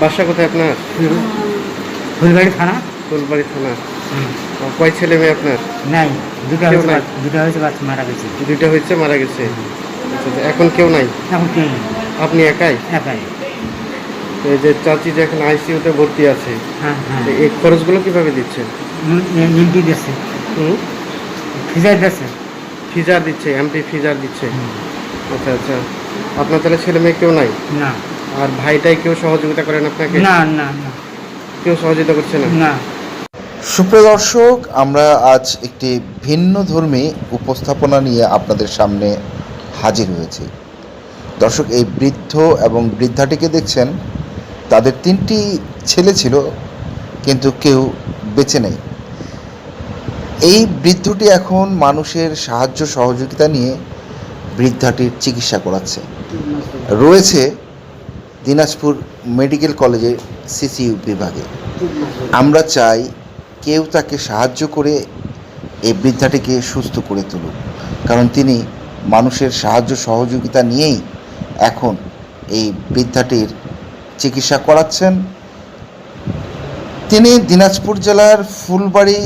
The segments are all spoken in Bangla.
বাসা কোথায় আপনার? ফুলবাড়ি থানা। ফুলবাড়ি থানা। কয় ছেলে মেয়ে আপনার? নাই দুটা হয়েছে দুটা হয়েছে বাচ্চা মারা গেছে। দুইটা হয়েছে মারা গেছে? আচ্ছা আচ্ছা, এখন কেউ নাই? এখন কেউ নেই। আপনি একাই? একাই। এই যে চাচি যে এখন আইসিইউতে ভর্তি আছে হ্যাঁ হ্যাঁ। এই খরচগুলো কীভাবে দিচ্ছেন? নিমটি দিচ্ছে হুম? ফিজার দিচ্ছে ফিজার দিচ্ছে এমপি ফিজার দিচ্ছে। আচ্ছা আচ্ছা। আপনার তাহলে ছেলে মেয়ে কেউ নাই? না। আর ভাইটাই কেউ সহযোগিতা করেন আপনাকে? না না না। কেউ সহযোগিতা করছে না? না। সুপ্রিয় দর্শক আমরা আজ একটি ভিন্ন ধর্মী উপস্থাপনা নিয়ে আপনাদের সামনে হাজির হয়েছি। দর্শক এই বৃদ্ধ এবং বৃদ্ধাটিকে দেখছেন তাদের তিনটি ছেলে ছিল কিন্তু কেউ বেঁচে নেই। এই বৃদ্ধটি এখন মানুষের সাহায্য সহযোগিতা নিয়ে বৃদ্ধাটির চিকিৎসা করাচ্ছে। রয়েছে দিনাজপুর মেডিকেল কলেজের সিসিইউ বিভাগে। আমরা চাই কেউ তাকে সাহায্য করে এই বৃদ্ধাটিকে সুস্থ করে তুলুক। কারণ তিনি মানুষের সাহায্য সহযোগিতা নিয়েই এখন এই বৃদ্ধাটির চিকিৎসা করাচ্ছেন। তিনি দিনাজপুর জেলার ফুলবাড়ি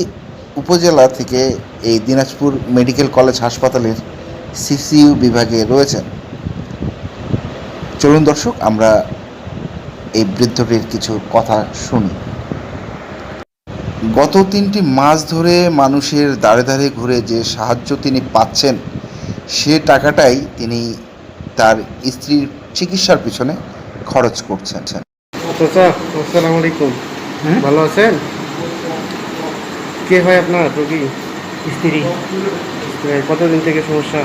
উপজেলা থেকে এই দিনাজপুর মেডিকেল কলেজ হাসপাতালের সিসিইউ বিভাগে রয়েছেন। চলুন দর্শক আমরা এই বৃদ্ধটির কিছু কথা শুনি। গত তিনটি মাস ধরে মানুষের দাঁড়ে দাঁড়ে ঘুরে যে সাহায্য তিনি পাচ্ছেন সে টাকাটাই তিনি তার স্ত্রীর চিকিৎসার পিছনে খরচ করছেন। আসসালামু আলাইকুম। হ্যাঁ? ভালো আছেন? কে হয় আপনার? রোগী? স্ত্রী। কতদিন থেকে সমস্যা?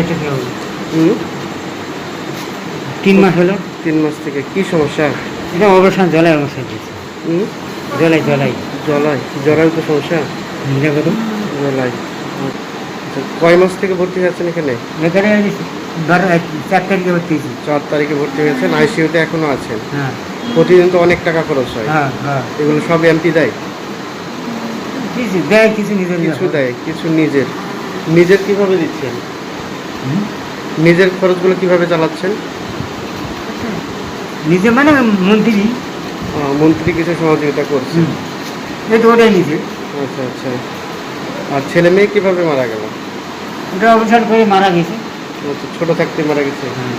এটা তিন মাস হলো। তিন মাস থেকে। কি সমস্যা? এটা অবসান জলাই অবসান দিচ্ছে হুম? জলাই জলাই। জলাই? জরায়ু তো সমস্যা? দেখো তো জলাই। আচ্ছা কয় মাস থেকে ভর্তি হয়েছেন এখানে? এখানে বারো চার তারিখে ভর্তি হয়েছি। চার তারিখে ভর্তি হয়েছেন আইসিইউতে এখনও আছেন। হ্যাঁ। প্রতিদিন তো অনেক টাকা খরচ হয়। হ্যাঁ হ্যাঁ। এগুলো সব এমপি দেয়? কিছু দেয় কিছু নিজের কিছু দেয় কিছু নিজের। নিজের কীভাবে দিচ্ছেন? নিজের খরচগুলো কীভাবে চালাচ্ছেন? নিজে মানে মন্ত্রী? মন্ত্রী কিছু সহযোগিতা করছে। এই তো ওটাই নিজে আচ্ছা আচ্ছা। আর ছেলে মেয়ে কীভাবে মারা গেল? ওটা অবসান করে মারা গেছে। আচ্ছা, ছোট থাকতে মারা গেছে? হ্যাঁ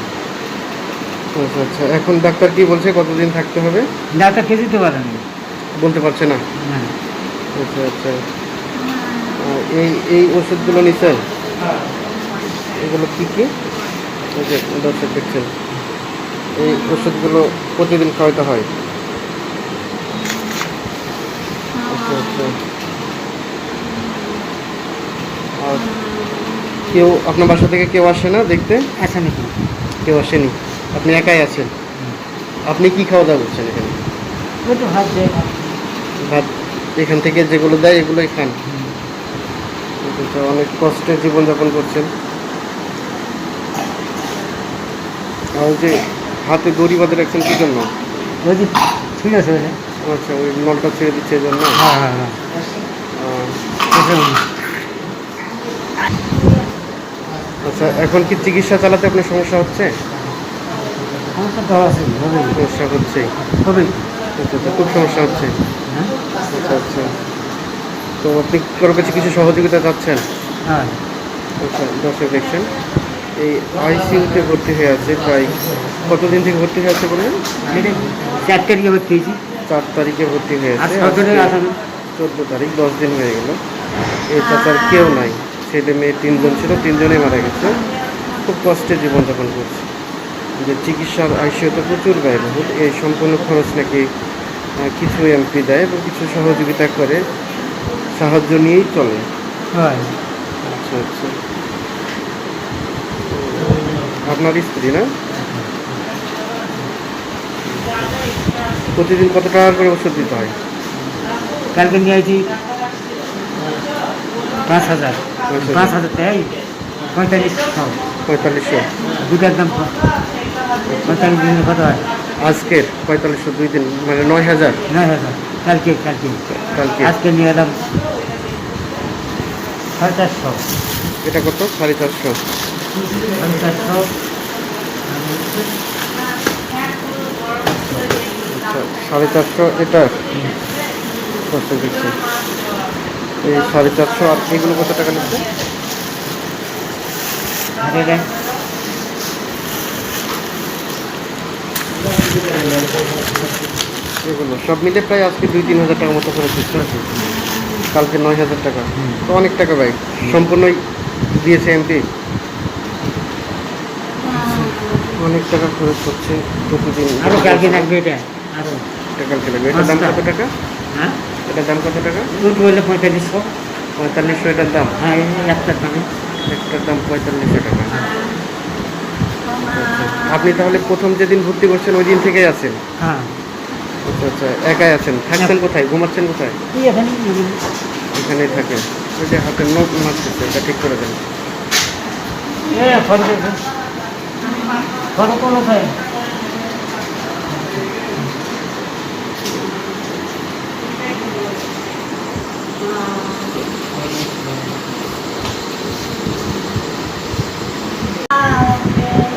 আচ্ছা আচ্ছা। এখন ডাক্তার কি বলছে কতদিন থাকতে হবে? ডাক্তার খেতে দিতে পারে না। বলতে পারছে না? না। আচ্ছা আচ্ছা। এই এই ওষুধগুলো নিচ্ছেন? এগুলো কি কি? দর্শক দেখছেন। এই ওষুধগুলো প্রতিদিন খাওয়াতে হয়। আচ্ছা আচ্ছা। আর কেউ আপনার বাসা থেকে কেউ আসে না দেখতে? আচ্ছা নাকি? কেউ আসেনি। আপনি একাই আছেন? আপনি কি খাওয়া দাওয়া করছেন এখানে? ওই তো হাত ভাত। এখান থেকে যেগুলো দেয় এগুলোই খান। অনেক কষ্টে জীবনযাপন করছেন। আর যে হাতে দড়ি বাঁধে রাখছেন কি জন্য? ওই যে ঠিক আছে। আচ্ছা ওই নলটা ছেড়ে দিচ্ছে এই জন্য? হ্যাঁ হ্যাঁ হ্যাঁ। আচ্ছা এখন কি চিকিৎসা চালাতে আপনার সমস্যা হচ্ছে? সমস্যা তো আছে সমস্যা হচ্ছে। হবে আচ্ছা আচ্ছা খুব সমস্যা হচ্ছে। হ্যাঁ। আচ্ছা আচ্ছা। তো আপনি কারও কাছে কিছু সহযোগিতা চাচ্ছেন? হ্যাঁ। আচ্ছা দর্শক দেখছেন। এই আইসিইউতে ভর্তি হয়ে আছে প্রায় কতদিন থেকে ভর্তি হয়ে আছে বললেন? এটা চার তারিখে ভর্তি হয়েছি। চার তারিখে ভর্তি হয়ে আছে। চোদ্দ তারিখ দশ দিন হয়ে গেল। এই চাচার কেউ নাই। ছেলে মেয়ে তিনজন ছিল তিনজনেই মারা গেছে। খুব কষ্টে জীবনযাপন করছে। যে চিকিৎসার আইসিইউতে প্রচুর ব্যয়বহুল। এই সম্পূর্ণ খরচ নাকি কিছু এমপি দেয় এবং কিছু সহযোগিতা করে। সাহায্য নিয়েই চলে। হয়। আচ্ছা আচ্ছা। আপনার স্ত্রী না? প্রতিদিন কত টাকা করে ওষুধ দিতে হয়? কালকে নিয়ে আইছি পাঁচ হাজার। পাঁচ হাজার। তাই পঁয়তাল্লিশ পঁয়তাল্লিশশো দুটার দাম পঁয়তাল্লিশ দিনের কত হয়? আজকের পঁয়তাল্লিশশো দুই দিন মানে নয় হাজার। নয় হাজার। কালকে কালকে। কালকে। আজকে নিয়ে এলাম সাড়ে চারশো। এটা কত? সাড়ে চারশো। চারশো আচ্ছা সাড়ে চারশো, এটা? কত দিচ্ছে? এই সাড়ে চারশো, আর এগুলো কত টাকা নিচ্ছে? এগুলো সব মিলে প্রায় আজকে দুই, তিন হাজার টাকার মতো খরচ হচ্ছে কালকে নয় হাজার টাকা। তো অনেক টাকা ভাই। সম্পূর্ণই দিয়েছে এমপি অনেক টাকা খরচ হচ্ছে প্রতিদিন। আরও কালকে লাগবে এটা? আরও। এটা কালকে লাগবে। এটার দাম কত টাকা? হ্যাঁ? এটার দাম কত টাকা? দুটো হলে পঁয়তাল্লিশশো। পঁয়তাল্লিশশো এটার দাম? হ্যাঁ একটার দামে। একটার দাম পঁয়তাল্লিশশো টাকা। আচ্ছা, আপনি তাহলে প্রথম যেদিন ভর্তি করছেন ওই দিন থেকেই আছেন? হ্যাঁ। আচ্ছা আচ্ছা একাই আছেন? থাকছেন কোথায়? ঘুমাচ্ছেন কোথায়? এখানে এখানেই থাকেন। ওই যে হাতে নোট মারতেছে এটা ঠিক করে দেন। এ কোনো হয়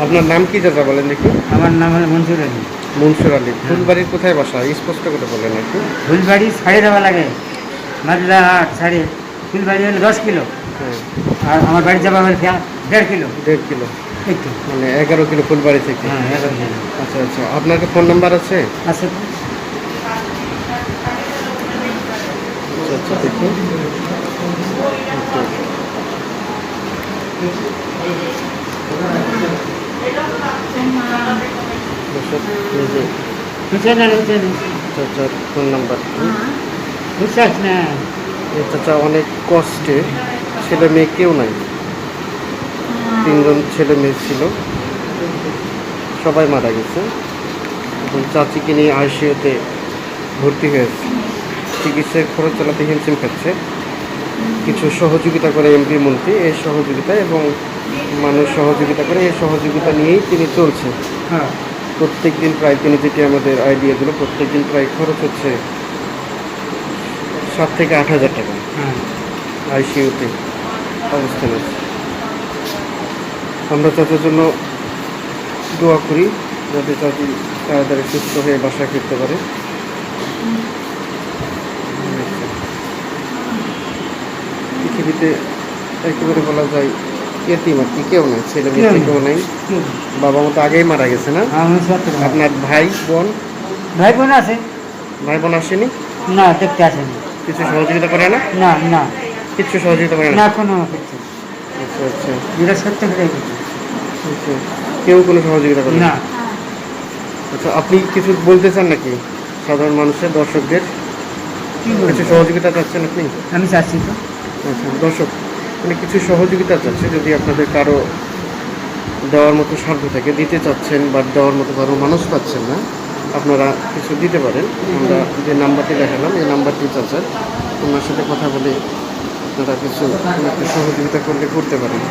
আপনার নাম কি দাদা বলেন দেখি? আমার নাম হলো মনসুর আলী। মনসুর আলী। ফুলবাড়ির কোথায় বাসা? স্পষ্ট করে বলেন একটু। ফুলবাড়ি ছাড়ে দেওয়া লাগে। মাদলা হাট ছাড়ে ফুলবাড়ি হলে দশ কিলো। হ্যাঁ। আর আমার বাড়ি যাওয়া হলে দেড় কিলো। দেড় কিলো। এই তো। মানে এগারো কিলো ফুলবাড়ি থেকে? হ্যাঁ এগারো কিলো। আচ্ছা আচ্ছা। আপনার কি ফোন নাম্বার আছে? আছে। আচ্ছা আচ্ছা না আচ্ছা ফোন নাম্বার। চাচা অনেক কষ্টে ছেলে মেয়ে কেউ নাই। তিনজন ছেলে মেয়ে ছিল। সবাই মারা গেছে। এখন চাচিকে নিয়ে আইসিওতে ভর্তি হয়েছে। চিকিৎসার খরচ চালাতে হিমশিম খাচ্ছে। কিছু সহযোগিতা করে এমপি মন্ত্রী এই সহযোগিতা এবং মানুষ সহযোগিতা করে এই সহযোগিতা নিয়েই তিনি চলছে হ্যাঁ। প্রত্যেক দিন প্রায় তিনি যেটি আমাদের আইডিয়া দিল প্রত্যেক দিন প্রায় খরচ হচ্ছে সাত থেকে আট হাজার টাকা। হ্যাঁ। আইসিইউতে অবস্থান আছে। আমরা চাচার জন্য দোয়া করি যাতে চাচি তাড়াতাড়ি সুস্থ হয়ে বাসায় ফিরতে পারে। পৃথিবীতে একেবারে বলা যায় এতিম আর কি কেউ নাই ছেলে মেয়ে কেউ নেই। বাবা মতো আগেই মারা গেছে না? আপনার ভাই বোন? ভাই বোন আছে? ভাই বোন আসেনি? না দেখতে আসেনি। কিছু সহযোগিতা করে না? না না। কিছু সহযোগিতা করে না? না কোনো কিছু। আচ্ছা আচ্ছা। যেটা সত্য করে কেউ কোনো সহযোগিতা করে না? আচ্ছা আপনি কিছু বলতে চান নাকি? সাধারণ মানুষের দর্শকদের? কিছু সহযোগিতা চাচ্ছেন আপনি? আমি চাচ্ছি তো। আচ্ছা দর্শক মানে কিছু সহযোগিতা চাচ্ছে যদি আপনাদের কারও দেওয়ার মতো সাধ্য থাকে দিতে চাচ্ছেন বা দেওয়ার মতো কারও মানুষ পাচ্ছেন না আপনারা কিছু দিতে পারেন। আমরা যে নাম্বারটি দেখালাম এই নাম্বারটি চাচ্ছেন ওনার সাথে কথা বলে আপনারা কিছু সহযোগিতা করলে করতে পারেন।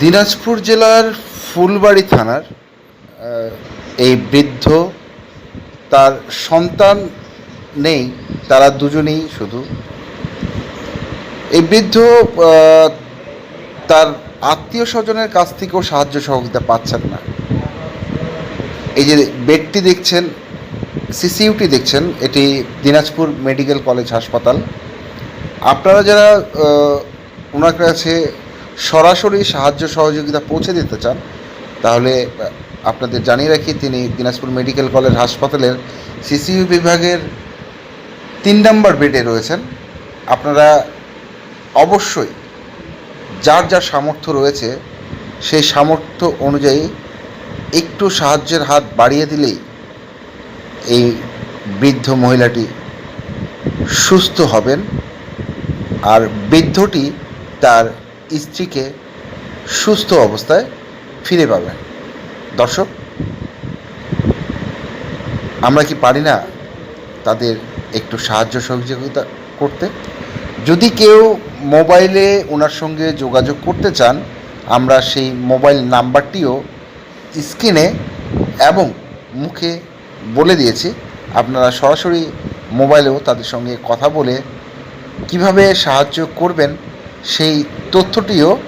দিনাজপুর জেলার ফুলবাড়ি থানার এই বৃদ্ধ, তার সন্তান নেই, তারা দুজনেই শুধু। এই বৃদ্ধ তার আত্মীয় স্বজনের কাছ থেকেও সাহায্য সহযোগিতা পাচ্ছেন না। এই যে বেডটি দেখছেন, সিসিউটি দেখছেন, এটি দিনাজপুর মেডিকেল কলেজ হাসপাতাল। আপনারা যারা ওনার কাছে সরাসরি সাহায্য সহযোগিতা পৌঁছে দিতে চান, তাহলে আপনাদের জানিয়ে রাখি, তিনি দিনাজপুর মেডিকেল কলেজ হাসপাতালের সিসিইউ বিভাগের তিন নম্বর বেডে রয়েছেন। আপনারা অবশ্যই যার যার সামর্থ্য রয়েছে, সেই সামর্থ্য অনুযায়ী একটু সাহায্যের হাত বাড়িয়ে দিলেই এই বৃদ্ধ মহিলাটি সুস্থ হবেন। আর বৃদ্ধটি তার স্ত্রীকে সুস্থ অবস্থায় ফিরে পাবেন। দর্শক, আমরা কি পারি না তাদের একটু সাহায্য সহযোগিতা করতে? যদি কেউ মোবাইলে ওনার সঙ্গে যোগাযোগ করতে চান, আমরা সেই মোবাইল নাম্বারটিও স্ক্রিনে এবং মুখে বলে দিয়েছি। আপনারা সরাসরি মোবাইলেও তাদের সঙ্গে কথা বলে কীভাবে সাহায্য করবেন সেই তথ্যটিও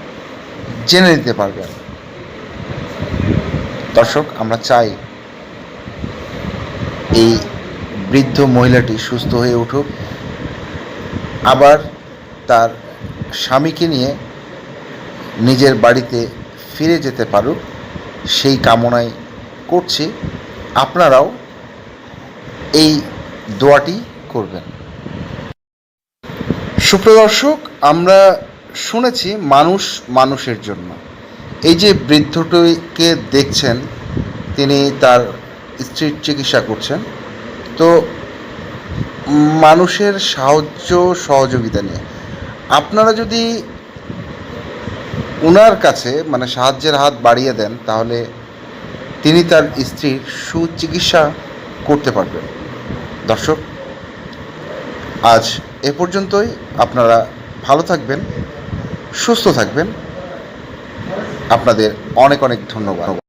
জেনে নিতে পারবেন। দর্শক, আমরা চাই এই বৃদ্ধ মহিলাটি সুস্থ হয়ে উঠুক। আবার তার স্বামীকে নিয়ে নিজের বাড়িতে ফিরে যেতে পারুক, সেই কামনাই করছি। আপনারাও এই দোয়াটি করবেন। সুপ্রদর্শক আমরা শুনেছি মানুষ মানুষের জন্য। এই যে বৃদ্ধটিকে দেখছেন, তিনি তার স্ত্রীর চিকিৎসা করছেন, তো মানুষের সাহায্য সহযোগিতা নিয়ে। আপনারা যদি ওনার কাছে মানে সাহায্যের হাত বাড়িয়ে দেন, তাহলে তিনি তার স্ত্রীর সুচিকিৎসা করতে পারবেন। দর্শক, আজ এ পর্যন্তই। আপনারা ভালো থাকবেন সুস্থ থাকবেন। আপনাদের অনেক অনেক ধন্যবাদ।